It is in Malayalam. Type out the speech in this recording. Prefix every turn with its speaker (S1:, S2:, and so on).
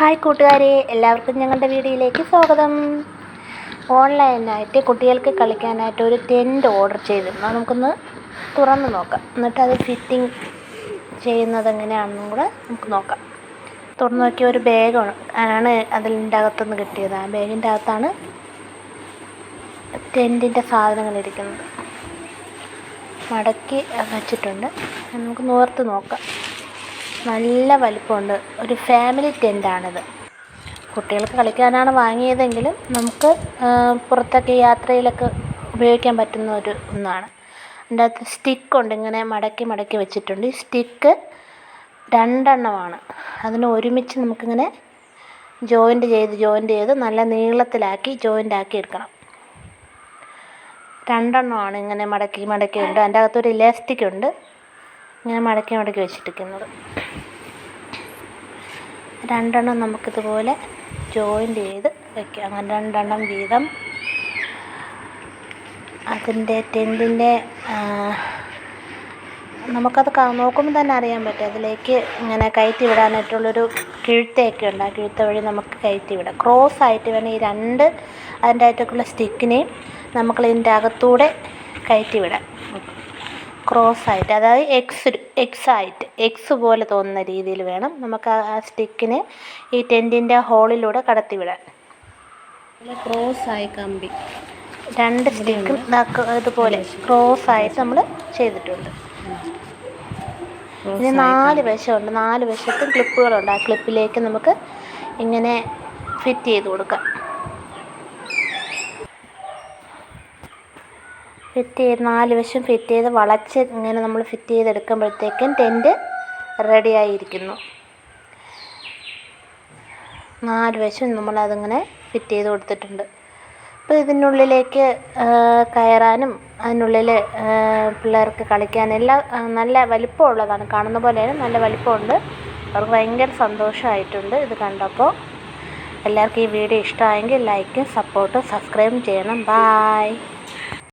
S1: ഹായ് കൂട്ടുകാരെ എല്ലാവർക്കും ഞങ്ങളുടെ വീഡിയോയിലേക്ക് സ്വാഗതം. ഓൺലൈനായിട്ട് കുട്ടികൾക്ക് കളിക്കാനായിട്ട് ഒരു ടെന്റ് ഓർഡർ ചെയ്തിരുന്നു. നമുക്കൊന്ന് തുറന്ന് നോക്കാം. എന്നിട്ട് അത് ഫിറ്റിംഗ് ചെയ്യുന്നത് എങ്ങനെയാണെന്നും കൂടെ നമുക്ക് നോക്കാം. തുറന്ന് നോക്കിയ ഒരു ബാഗ് ആണ് അതിന്റെ അകത്തുനിന്ന് കിട്ടിയത്. ആ ബാഗിന്റെ അകത്താണ് ടെന്റിന്റെ സാധനങ്ങൾ ഇരിക്കുന്നത്. മടക്കി വച്ചിട്ടുണ്ട്. നമുക്ക് നോർത്ത് നോക്കാം. നല്ല വലിപ്പമുണ്ട്. ഒരു ഫാമിലി ടെന്റാണിത് കുട്ടികൾക്ക് കളിക്കാനാണ് വാങ്ങിയതെങ്കിലും നമുക്ക് പുറത്തൊക്കെ യാത്രയിലൊക്കെ ഉപയോഗിക്കാൻ പറ്റുന്ന ഒരു ഒന്നാണ്. അതിന്റെ അകത്ത് സ്റ്റിക്കുണ്ട് ഇങ്ങനെ മടക്കി മടക്കി വെച്ചിട്ടുണ്ട്. ഈ സ്റ്റിക്ക് രണ്ടെണ്ണമാണ്. അതിന് ഒരുമിച്ച് നമുക്കിങ്ങനെ ജോയിന്റ് ചെയ്ത് ജോയിന്റ് ചെയ്ത് നല്ല നീളത്തിലാക്കി ജോയിന്റ് ആക്കി എടുക്കണം. രണ്ടെണ്ണമാണ് ഇങ്ങനെ മടക്കി മടക്കി ഉണ്ട്. അതിന്റെ അകത്തൊരു ഇലാസ്റ്റിക് ഉണ്ട്. ഇങ്ങനെ മടക്കി മടക്കി വെച്ചിട്ടിരിക്കുന്നത്. രണ്ടെണ്ണം നമുക്കിതുപോലെ ജോയിന്റ് ചെയ്ത് വയ്ക്കാം അങ്ങനെ രണ്ടെണ്ണം വീതം. അതിന്റെ ടെന്റിന്റെ നമുക്കത് നോക്കുമ്പോൾ തന്നെ അറിയാൻ പറ്റും. അതിലേക്ക് ഇങ്ങനെ കയറ്റി വിടാനായിട്ടുള്ളൊരു കിഴുത്തയൊക്കെ ഉണ്ട്. ആ കിഴുത്ത വഴി നമുക്ക് കയറ്റി വിടാം. ക്രോസ് ആയിട്ട് വേണം ഈ രണ്ട് അതിന്റെ ആയിട്ടൊക്കെയുള്ള സ്റ്റിക്കിനെയും നമ്മൾ ഇതിന്റെ അകത്തൂടെ കയറ്റി വിടാം ക്രോസ് ആയിട്ട് അതായത് എക്സ് എക്സ് ആയിട്ട് എക്സ് പോലെ തോന്നുന്ന രീതിയിൽ വേണം നമുക്ക് ആ സ്റ്റിക്കിനെ ഈ ടെന്റിന്റെ ഹോളിലൂടെ കടത്തി വിടാൻ
S2: ക്രോസ് ആയി കമ്പി.
S1: രണ്ട് സ്റ്റിക്കും ഇതുപോലെ ക്രോസ് ആയിട്ട് നമ്മൾ ചെയ്തിട്ടുണ്ട്. ഇനി നാല് വശമുണ്ട്. നാല് വശത്തും ക്ലിപ്പുകളുണ്ട് ആ ക്ലിപ്പിലേക്ക് നമുക്ക് ഇങ്ങനെ ഫിറ്റ് ചെയ്ത് കൊടുക്കാം. ഫിറ്റ് ചെയ്ത് നാല് വശം ഫിറ്റ് ചെയ്ത് വളച്ച് ഇങ്ങനെ നമ്മൾ ഫിറ്റ് ചെയ്തെടുക്കുമ്പോഴത്തേക്കും ടെന്റ് റെഡിയായിരിക്കുന്നു നാല് വശം നമ്മളതിങ്ങനെ ഫിറ്റ് ചെയ്ത് കൊടുത്തിട്ടുണ്ട്. അപ്പോൾ ഇതിനുള്ളിലേക്ക് കയറാനും അതിനുള്ളിൽ പിള്ളേർക്ക് കളിക്കാനും എല്ലാം നല്ല വലിപ്പമുള്ളതാണ്. കാണുന്ന പോലെയാണ് നല്ല വലിപ്പമുണ്ട്. അവർക്ക് ഭയങ്കര സന്തോഷമായിട്ടുണ്ട് ഇത് കണ്ടപ്പോൾ. എല്ലാവർക്കും ഈ വീഡിയോ ഇഷ്ടമായെങ്കിൽ ലൈക്കും സപ്പോർട്ടും സബ്സ്ക്രൈബും ചെയ്യണം. ബായ്